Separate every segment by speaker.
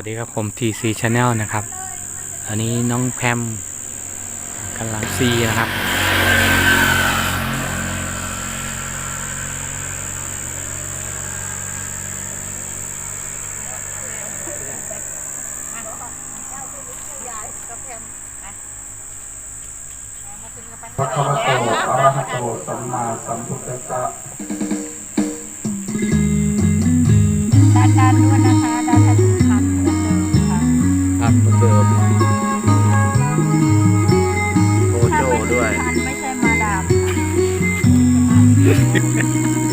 Speaker 1: สวัสดีครับผม TC Channel นะครับ อันนี้น้องแพมกำลังซีนะครับ
Speaker 2: พระคัมภีร์อรหโตสัมมาสัมพุทธัสสะ
Speaker 3: ด้านด้านด้วยนะ you.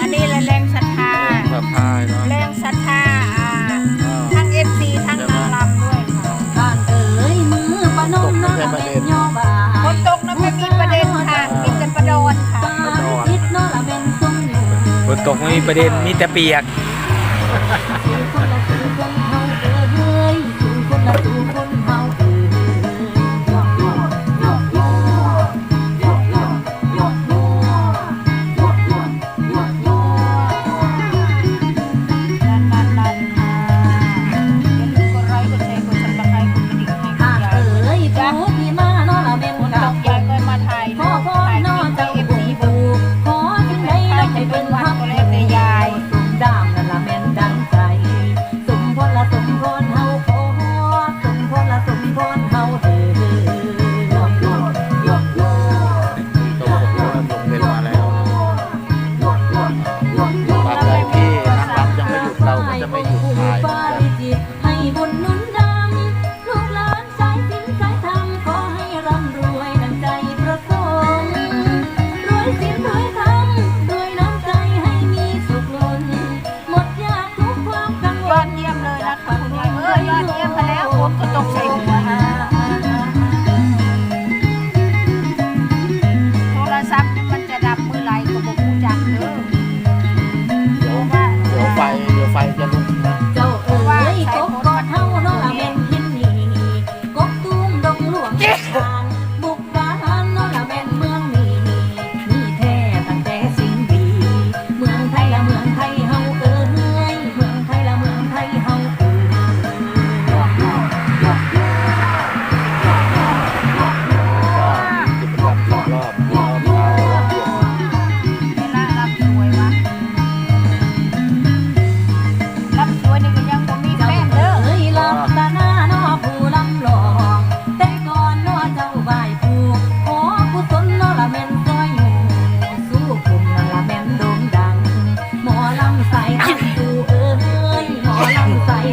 Speaker 3: อัน
Speaker 1: นี้
Speaker 4: แรงศรัทธา
Speaker 1: สะพายเนา
Speaker 3: แรงศรัทธาอ่า ทั้งเอฟซีทั้งนางรำด้วยค่ะ
Speaker 4: บ้านเอ๋ยมือปะนมน้เล่นยอบา
Speaker 3: ฝนตกนะไม่มีประเด็นค่ะมีแต่ประโดนค่ะ
Speaker 4: ปานะเป็นค่
Speaker 3: มฝนต
Speaker 4: กไม่มีประ
Speaker 3: เด็นมี
Speaker 4: แต่เปีย
Speaker 1: ก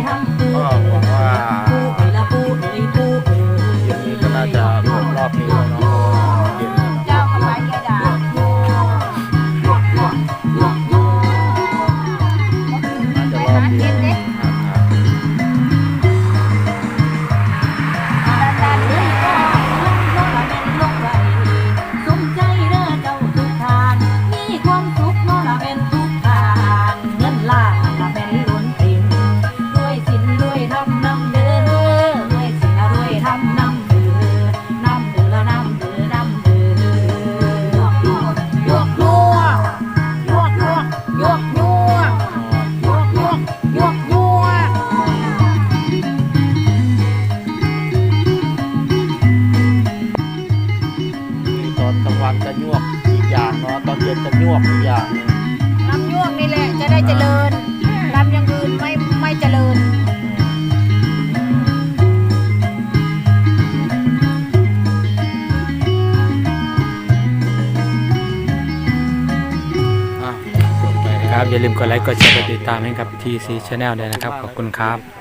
Speaker 1: हम า
Speaker 4: งจะยว
Speaker 3: ก
Speaker 1: อีกอย่างเนาะตอนเย็นจะยวกอีกอย่างหนึ่
Speaker 3: ลำยวกนี่แหละจะได้เจริญลำอยังอื่นไม่ไม่เจริญ อะจบ
Speaker 4: ครับอย่าลืมกดไลค์กดแชร์กดติดตามให้กับทีซีชาแนลด้วยนะครับ ขอบคุณครับ